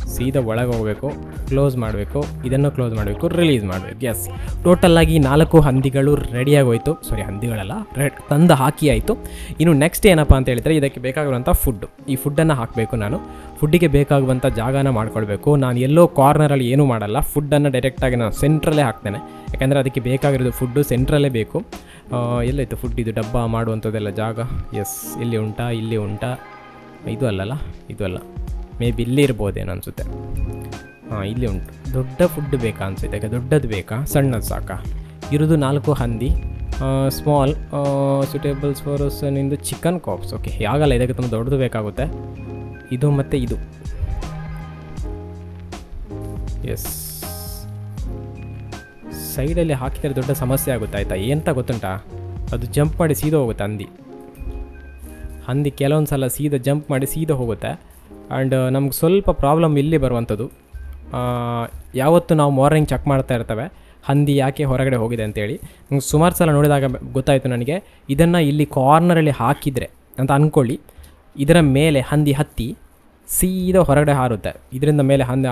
ಸೀದಾ ಒಳಗೆ ಹೋಗಬೇಕು. ಕ್ಲೋಸ್ ಮಾಡಬೇಕು, ಇದನ್ನು ಕ್ಲೋಸ್ ಮಾಡಬೇಕು ರಿಲೀಸ್ ಮಾಡಬೇಕು. ಎಸ್ ಟೋಟಲ್ಲಾಗಿ ನಾಲ್ಕು ಹಂದಿಗಳು ರೆಡಿಯಾಗಿ ಹೋಯಿತು ಸಾರಿ ಹಂದಿಗಳಲ್ಲ ರೆಡ್ ತಂದು ಹಾಕಿ ಆಯಿತು. ಇನ್ನು ನೆಕ್ಸ್ಟ್ ಏನಪ್ಪ ಅಂತ ಹೇಳಿದರೆ, ಇದಕ್ಕೆ ಬೇಕಾಗಿರುವಂಥ ಫುಡ್ ಈ ಫುಡ್ಡನ್ನು ಹಾಕಬೇಕು ನಾನು. ಫುಡ್ಡಿಗೆ ಬೇಕಾಗುವಂಥ ಜಾಗನ ಮಾಡ್ಕೊಳ್ಬೇಕು. ನಾನು ಎಲ್ಲೋ ಕಾರ್ನರಲ್ಲಿ ಏನೂ ಮಾಡಲ್ಲ. ಫುಡ್ಡನ್ನು ಡೈರೆಕ್ಟಾಗಿ ನಾನು ಸೆಂಟ್ರಲ್ಲೇ ಹಾಕ್ತೇನೆ. ಯಾಕೆಂದರೆ ಅದಕ್ಕೆ ಬೇಕಾಗಿರೋದು ಫುಡ್ಡು ಸೆಂಟ್ರಲ್ಲೇ ಬೇಕು. ಎಲ್ಲಾಯಿತು ಎಲ್ಲೈತು ಫುಡ್ ಇದು ಡಬ್ಬ ಮಾಡುವಂಥದ್ದೆಲ್ಲ ಜಾಗ? ಎಸ್ ಇಲ್ಲಿ ಉಂಟಾ ಇಲ್ಲಿ ಉಂಟಾ. ಇದು ಅಲ್ಲಲ್ಲ? ಇದು ಅಲ್ಲ. ಮೇ ಬಿ ಇಲ್ಲಿ ಇರ್ಬೋದೇನೋ ಅನಿಸುತ್ತೆ. ಹಾಂ, ಇಲ್ಲಿ ಉಂಟು. ದೊಡ್ಡ ಫುಡ್ ಬೇಕಾ ಅನಿಸುತ್ತೆ ಯಾಕೆ ದೊಡ್ಡದು ಬೇಕಾ? ಸಣ್ಣದು ಸಾಕಾ? ಇರೋದು ನಾಲ್ಕು ಹಂದಿ ಸ್ಮಾಲ್ ಸುಟೇಬಲ್ಸ್ ಫಾರ್ ನಿಂದು ಚಿಕನ್ ಕಾಪ್ಸ್ ಓಕೆ ಆಗಲ್ಲ ಇದಕ್ಕೆ ತುಂಬ ದೊಡ್ಡದು ಬೇಕಾಗುತ್ತೆ. ಇದು ಮತ್ತು ಇದು. ಎಸ್ ಸೈಡಲ್ಲಿ ಹಾಕಿದರೆ ದೊಡ್ಡ ಸಮಸ್ಯೆ ಆಗುತ್ತೆ, ಆಯಿತಾ? ಏನಂತ ಗೊತ್ತುಂಟಾ? ಅದು ಜಂಪ್ ಮಾಡಿ ಸೀದಾ ಹೋಗುತ್ತೆ ಹಂದಿ. ಹಂದಿ ಕೆಲವೊಂದು ಸಲ ಸೀದಾ ಜಂಪ್ ಮಾಡಿ ಸೀದಾ ಹೋಗುತ್ತೆ. ಆ್ಯಂಡ್ ನಮ್ಗೆ ಸ್ವಲ್ಪ ಪ್ರಾಬ್ಲಮ್ ಇಲ್ಲಿ ಬರುವಂಥದ್ದು. ಯಾವತ್ತು ನಾವು ಮಾರ್ನಿಂಗ್ ಚೆಕ್ ಮಾಡ್ತಾ ಇರ್ತವೆ, ಹಂದಿ ಯಾಕೆ ಹೊರಗಡೆ ಹೋಗಿದೆ ಅಂತೇಳಿ. ನಂಗೆ ಸುಮಾರು ಸಲ ನೋಡಿದಾಗ ಗೊತ್ತಾಯಿತು ನನಗೆ, ಇದನ್ನು ಇಲ್ಲಿ ಕಾರ್ನರಲ್ಲಿ ಹಾಕಿದರೆ ಅಂತ ಅಂದ್ಕೊಳ್ಳಿ ಇದರ ಮೇಲೆ ಹಂದಿ ಹತ್ತಿ, ಸೀದಾ ಹೊರಗಡೆ ಹಾರುತ್ತೆ. ಇದರಿಂದ ಮೇಲೆ ಹಂದಿ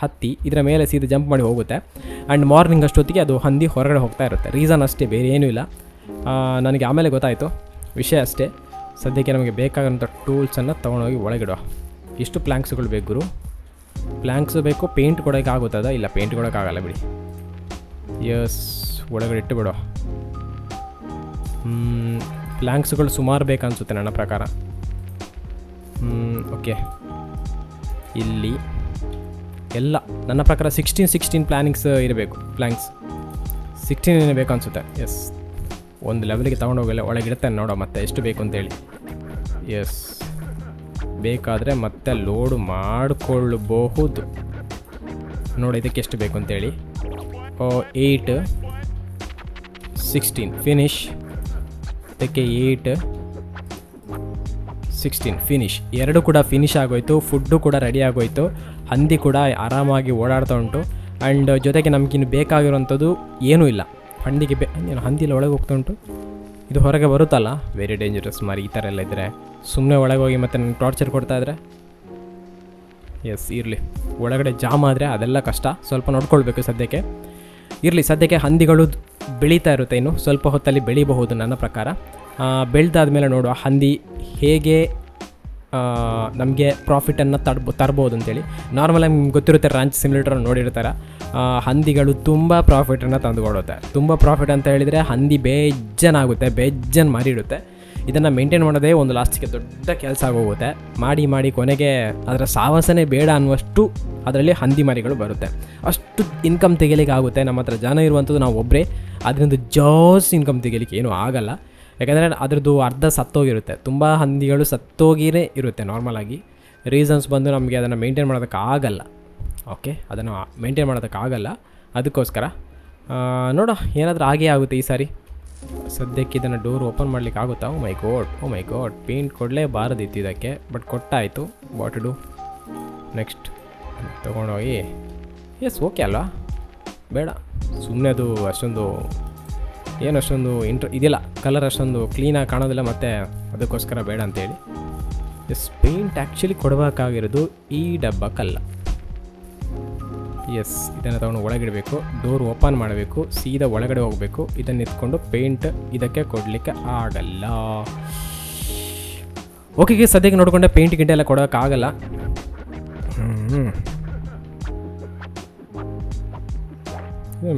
ಹತ್ತಿ, ಇದರ ಮೇಲೆ ಸೀದಾ ಜಂಪ್ ಮಾಡಿ ಹೋಗುತ್ತೆ. ಆ್ಯಂಡ್ ಮಾರ್ನಿಂಗ್ ಅಷ್ಟೊತ್ತಿಗೆ ಅದು ಹಂದಿ ಹೊರಗಡೆ ಹೋಗ್ತಾ ಇರುತ್ತೆ. ರೀಸನ್ ಅಷ್ಟೇ, ಬೇರೆ ಏನೂ ಇಲ್ಲ. ನನಗೆ ಆಮೇಲೆ ಗೊತ್ತಾಯಿತು. ವಿಷಯ ಅಷ್ಟೇ. ಸದ್ಯಕ್ಕೆ ನಮಗೆ ಬೇಕಾದಂಥ ಟೂಲ್ಸನ್ನು ತೊಗೊಂಡೋಗಿ ಒಳಗಿಡುವ. ಇಷ್ಟು ಪ್ಲ್ಯಾಂಕ್ಸ್ಗಳು ಬೇಕು ಗುರು. ಪ್ಲ್ಯಾಂಕ್ಸು ಬೇಕು ಪೇಂಟ್ ಕೊಡೋಕೆ ಆಗುತ್ತದ? ಇಲ್ಲ ಪೇಂಟ್ ಕೊಡೋಕ್ಕಾಗಲ್ಲ ಬಿಡಿ. ಎಸ್ ಒಳಗಡೆ ಇಟ್ಟು ಹ್ಞೂ ಪ್ಲ್ಯಾಂಕ್ಸ್ಗಳು ಸುಮಾರು ಬೇಕನ್ಸುತ್ತೆ ನನ್ನ ಪ್ರಕಾರ. ಓಕೆ ಇಲ್ಲಿ ಎಲ್ಲ, ನನ್ನ ಪ್ರಕಾರ ಸಿಕ್ಸ್ಟೀನ್ ಸಿಕ್ಸ್ಟೀನ್ ಪ್ಲ್ಯಾನಿಂಗ್ಸ್ ಇರಬೇಕು ಪ್ಲ್ಯಾಂಕ್ಸ್ ಸಿಕ್ಸ್ಟೀನ್ ಬೇಕು ಅನಿಸುತ್ತೆ ಎಸ್ ಒಂದು ಲೆವೆಲ್ಗೆ ತೊಗೊಂಡೋಗಲ್ಲ ಒಳಗಿಡುತ್ತೇನೆ ನೋಡೋ ಮತ್ತೆ, ಎಷ್ಟು ಬೇಕು ಅಂತೇಳಿ. ಎಸ್ ಬೇಕಾದರೆ ಮತ್ತೆ ಲೋಡ್ ಮಾಡಿಕೊಳ್ಳಬಹುದು ನೋಡಿ, ಇದಕ್ಕೆ ಎಷ್ಟು ಬೇಕು ಅಂತೇಳಿ. ಏಯ್ಟ್ ಸಿಕ್ಸ್ಟೀನ್ ಫಿನಿಶ್ ಇದಕ್ಕೆ ಏಯ್ಟ್ ಸಿಕ್ಸ್ಟೀನ್ ಫಿನಿಶ್ ಎರಡು ಕೂಡ ಫಿನಿಶ್ ಆಗೋಯ್ತು ಫುಡ್ಡು ಕೂಡ ರೆಡಿ ಆಗೋಯ್ತು, ಹಂದಿ ಕೂಡ ಆರಾಮಾಗಿ ಓಡಾಡ್ತಾ ಉಂಟು. ಆ್ಯಂಡ್ ಜೊತೆಗೆ ನಮಗಿನ್ನು ಬೇಕಾಗಿರುವಂಥದ್ದು ಏನೂ ಇಲ್ಲ. ಹಂದಿಗೆ ಬೇ ಹಂದಿಲ್ಲ ಒಳಗೆ ಹೋಗ್ತಾ ಉಂಟು? ಇದು ಹೊರಗೆ ಬರುತ್ತಲ್ಲ? ವೆರಿ ಡೇಂಜರಸ್ ಮಾರಿ ಈ ಥರ ಎಲ್ಲ ಇದ್ದರೆ ಸುಮ್ಮನೆ ಹೋಗಿ ಮತ್ತೆ ನನಗೆ ಟಾರ್ಚರ್ ಕೊಡ್ತಾ ಇದ್ರೆ? ಎಸ್ ಇರಲಿ. ಒಳಗಡೆ ಜಾಮ್ ಆದರೆ ಅದೆಲ್ಲ ಕಷ್ಟ. ಸ್ವಲ್ಪ ನೋಡ್ಕೊಳ್ಬೇಕು ಸದ್ಯಕ್ಕೆ. ಇರಲಿ, ಸದ್ಯಕ್ಕೆ ಹಂದಿಗಳು ಬೆಳೀತಾ ಇರುತ್ತೆ ಇನ್ನು. ಸ್ವಲ್ಪ ಹೊತ್ತಲ್ಲಿ ಬೆಳಿಬಹುದು ನನ್ನ ಪ್ರಕಾರ. ಬೆಳೆದಾದ್ಮೇಲೆ ನೋಡುವ ಹಂದಿ ಹೇಗೆ ನಮಗೆ ಪ್ರಾಫಿಟನ್ನು ತಡ್ಬೋ ತರ್ಬೋದು ಅಂತೇಳಿ. ನಾರ್ಮಲಾಗಿ ನಿಮ್ಗೆ ಗೊತ್ತಿರುತ್ತೆ ರಾಂಚ್ ಸಿಮ್ಯುಲೇಟರ್ ನೋಡಿರ್ತಾರೆ. ಹಂದಿಗಳು ತುಂಬ ಪ್ರಾಫಿಟನ್ನು ತಂದುಕೊಡುತ್ತೆ. ತುಂಬ ಪ್ರಾಫಿಟ್ ಅಂತ ಹೇಳಿದರೆ ಹಂದಿ ಬೇಜನ್ನಾಗುತ್ತೆ ಬೇಜನ್ ಮಾರಿಡುತ್ತೆ ಇದನ್ನು ಮೇಂಟೈನ್ ಮಾಡೋದೇ ಒಂದು ಲಾಸ್ಟಿಗೆ ದೊಡ್ಡ ಕೆಲಸ ಆಗೋಗುತ್ತೆ. ಮಾಡಿ ಮಾಡಿ ಕೊನೆಗೆ ಅದರ ಸಾಹಸನೇ ಬೇಡ ಅನ್ನುವಷ್ಟು ಅದರಲ್ಲಿ ಹಂದಿ ಮರಿಗಳು ಬರುತ್ತೆ. ಅಷ್ಟು ಇನ್ಕಮ್ ತೆಗಿಲಿಕ್ಕೆ ಆಗುತ್ತೆ. ನಮ್ಮ ಹತ್ರ ಜನ ಇರುವಂಥದ್ದು ನಾವು ಒಬ್ಬರೇ ಅದರಿಂದ ಜಾಸ್ ಇನ್ಕಮ್ ತೆಗಿಲಿಕ್ಕೆ ಏನೂ ಆಗಲ್ಲ. ಯಾಕಂದರೆ ಅದ್ರದ್ದು ಅರ್ಧ ಸತ್ತೋಗಿರುತ್ತೆ. ತುಂಬ ಹಂದಿಗಳು ಸತ್ತೋಗಿರೇ ಇರುತ್ತೆ ನಾರ್ಮಲಾಗಿ ರೀಸನ್ಸ್ ಬಂದು ನಮಗೆ ಅದನ್ನು ಮೇಂಟೈನ್ ಮಾಡೋದಕ್ಕಾಗಲ್ಲ ಓಕೆ ಅದನ್ನು ಮೇಂಟೈನ್ ಮಾಡೋದಕ್ಕಾಗಲ್ಲ ಅದಕ್ಕೋಸ್ಕರ ನೋಡೋ ಏನಾದರೂ ಆಗೇ ಆಗುತ್ತೆ ಈ ಸಾರಿ. ಸದ್ಯಕ್ಕೆ ಇದನ್ನು ಡೋರ್ ಓಪನ್ ಮಾಡ್ಲಿಕ್ಕೆ ಆಗುತ್ತಾ? ಓ ಮೈ ಗೋಡ್ ಓ ಮೈ ಗೋಡ್ ಪೇಂಟ್ ಕೊಡಲೇಬಾರದಿತ್ತು ಇದಕ್ಕೆ ಬಟ್ ಕೊಟ್ಟಾಯಿತು. ವಾಟ್ ಡು ನೆಕ್ಸ್ಟ್ ತೊಗೊಂಡೋಗಿ. ಎಸ್ ಓಕೆ ಅಲ್ವಾ? ಬೇಡ. ಸುಮ್ಮನೆ ಅದು ಅಷ್ಟೊಂದು, ಏನು ಅಷ್ಟೊಂದು ಇಂಟ್ರ ಇದಿಲ್ಲ. ಕಲರ್ ಅಷ್ಟೊಂದು ಕ್ಲೀನಾಗಿ ಕಾಣೋದಿಲ್ಲ ಮತ್ತು ಅದಕ್ಕೋಸ್ಕರ ಬೇಡ ಅಂತೇಳಿ. ಎಸ್ ಪೇಂಟ್ ಆ್ಯಕ್ಚುಲಿ ಕೊಡಬೇಕಾಗಿರೋದು ಈ ಡಬ್ಬಕ್ಕಲ್ಲ. ಎಸ್, ಇದನ್ನು ತಗೊಂಡು ಒಳಗಿಡಬೇಕು. ಡೋರ್ ಓಪನ್ ಮಾಡಬೇಕು. ಸೀದಾ ಒಳಗಡೆ ಹೋಗಬೇಕು. ಇದನ್ನು ಎತ್ಕೊಂಡು ಪೇಂಟ್ ಇದಕ್ಕೆ ಕೊಡಲಿಕ್ಕೆ ಆಗಲ್ಲ. ಓಕೆ ಸದ್ಯಕ್ಕೆ ನೋಡಿಕೊಂಡೆ ಪೇಂಟ್ ಗಿಂಟೆಲ್ಲ ಎಲ್ಲ ಕೊಡೋಕ್ಕಾಗಲ್ಲ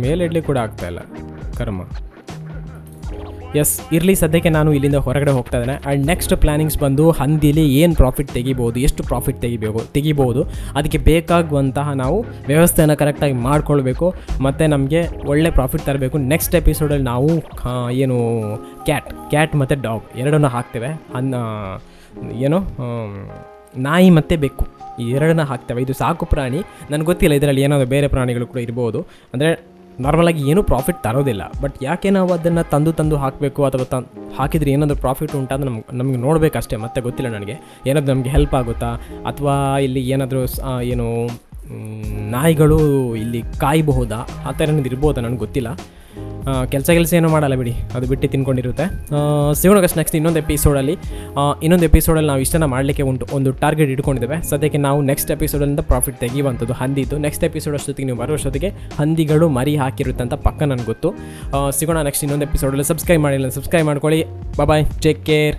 ಮೇಲೆ ಇಡ್ಲಿಕ್ಕೆ ಕೂಡ ಆಗ್ತಾಯಿಲ್ಲ ಕರ್ಮ. ಎಸ್ ಇರಲಿ, ಸದ್ಯಕ್ಕೆ ನಾನು ಇಲ್ಲಿಂದ ಹೊರಗಡೆ ಹೋಗ್ತಾ ಇದ್ದೇನೆ. ಆ್ಯಂಡ್ ನೆಕ್ಸ್ಟ್ ಪ್ಲ್ಯಾನಿಂಗ್ಸ್ ಬಂದು ಹಂದಿಲಿ ಏನು ಪ್ರಾಫಿಟ್ ತೆಗಿಬೋದು, ಎಷ್ಟು ಪ್ರಾಫಿಟ್ ತೆಗಿಬೇಕು, ತೆಗಿಬೋದು, ಅದಕ್ಕೆ ಬೇಕಾಗುವಂತಹ ನಾವು ವ್ಯವಸ್ಥೆಯನ್ನು ಕರೆಕ್ಟಾಗಿ ಮಾಡ್ಕೊಳ್ಬೇಕು. ಮತ್ತು ನಮಗೆ ಒಳ್ಳೆ ಪ್ರಾಫಿಟ್ ತರಬೇಕು. ನೆಕ್ಸ್ಟ್ ಎಪಿಸೋಡಲ್ಲಿ ನಾವು ಏನು ಕ್ಯಾಟ್ ಕ್ಯಾಟ್ ಮತ್ತು ಡಾಗ್ ಎರಡನ್ನೂ ಹಾಕ್ತೇವೆ. ಅನ್ನ ಏನು ನಾಯಿ ಮತ್ತು ಬೆಕ್ಕು ಈ ಎರಡನ್ನ ಹಾಕ್ತೇವೆ. ಇದು ಸಾಕು ಪ್ರಾಣಿ. ನನಗೆ ಗೊತ್ತಿಲ್ಲ, ಇದರಲ್ಲಿ ಏನಾದರೂ ಬೇರೆ ಪ್ರಾಣಿಗಳು ಕೂಡ ಇರ್ಬೋದು. ಅಂದರೆ ನಾರ್ಮಲಾಗಿ ಏನೂ ಪ್ರಾಫಿಟ್ ತರೋದಿಲ್ಲ. ಬಟ್ ಯಾಕೆ ನಾವು ಅದನ್ನು ತಂದು ತಂದು ಹಾಕಬೇಕು ಅಥವಾ ತನ್ ಹಾಕಿದರೆ ಏನಾದರೂ ಪ್ರಾಫಿಟ್ ಉಂಟಾ ಅಂತ ನಮ್ಗೆ, ನಮಗೆ ನೋಡಬೇಕಷ್ಟೇ, ಮತ್ತೆ ಗೊತ್ತಿಲ್ಲ ನನಗೆ. ಏನಾದರೂ ನಮಗೆ ಹೆಲ್ಪ್ ಆಗುತ್ತಾ? ಅಥವಾ ಇಲ್ಲಿ ಏನಾದರೂ ಏನು ನಾಯಿಗಳು ಇಲ್ಲಿ ಕಾಯಬಹುದಾ? ಆ ಥರ ಏನಾದ್ರು ಇರ್ಬೋದಾ? ನನಗೆ ಗೊತ್ತಿಲ್ಲ. ಕೆಲಸ ಕೆಲಸ ಏನೂ ಮಾಡಲ್ಲ ಬಿಡಿ. ಅದು ಬಿಟ್ಟು ತಿನ್ಕೊಂಡಿರುತ್ತೆ. ಸಿಗೋಣಗಷ್ಟು ನೆಕ್ಸ್ಟ್ ಇನ್ನೊಂದು ಎಪಿಸೋಡಲ್ಲಿ ಇನ್ನೊಂದು ಎಪಿಸೋಡಲ್ಲಿ ನಾವು ಇಷ್ಟನ್ನು ಮಾಡಲಿಕ್ಕೆ ಉಂಟು. ಒಂದು ಟಾರ್ಗೆಟ್ ಇಟ್ಕೊಂಡಿದ್ದೇವೆ. ಸದ್ಯಕ್ಕೆ ನಾವು ನೆಕ್ಸ್ಟ್ ಎಪಿಸೋಡಲ್ಲಿಂದ ಪ್ರಾಫಿಟ್ ತೆಗೆಯುವಂಥದ್ದು ಹಂದಿದ್ದು. ನೆಕ್ಸ್ಟ್ ಎಪಿಸೋಡ್ ಅಷ್ಟೊತ್ತಿಗೆ ನೀವು ಬರೋಷ್ಟೊತ್ತಿಗೆ ಹಂದಿಗಳು ಮರಿ ಹಾಕಿರುತ್ತೆ ಅಂತ ಪಕ್ಕ ನನಗೆ ಗೊತ್ತು. ಸಿಗೋಣ ನೆಕ್ಸ್ಟ್ ಇನ್ನೊಂದು ಎಪಿಸೋಡಲ್ಲಿ ಸಬ್ಸ್ಕ್ರೈಬ್ ಮಾಡಿಲ್ಲ ಸಬ್ಸ್ಕ್ರೈಬ್ ಮಾಡ್ಕೊಳ್ಳಿ. Bye take care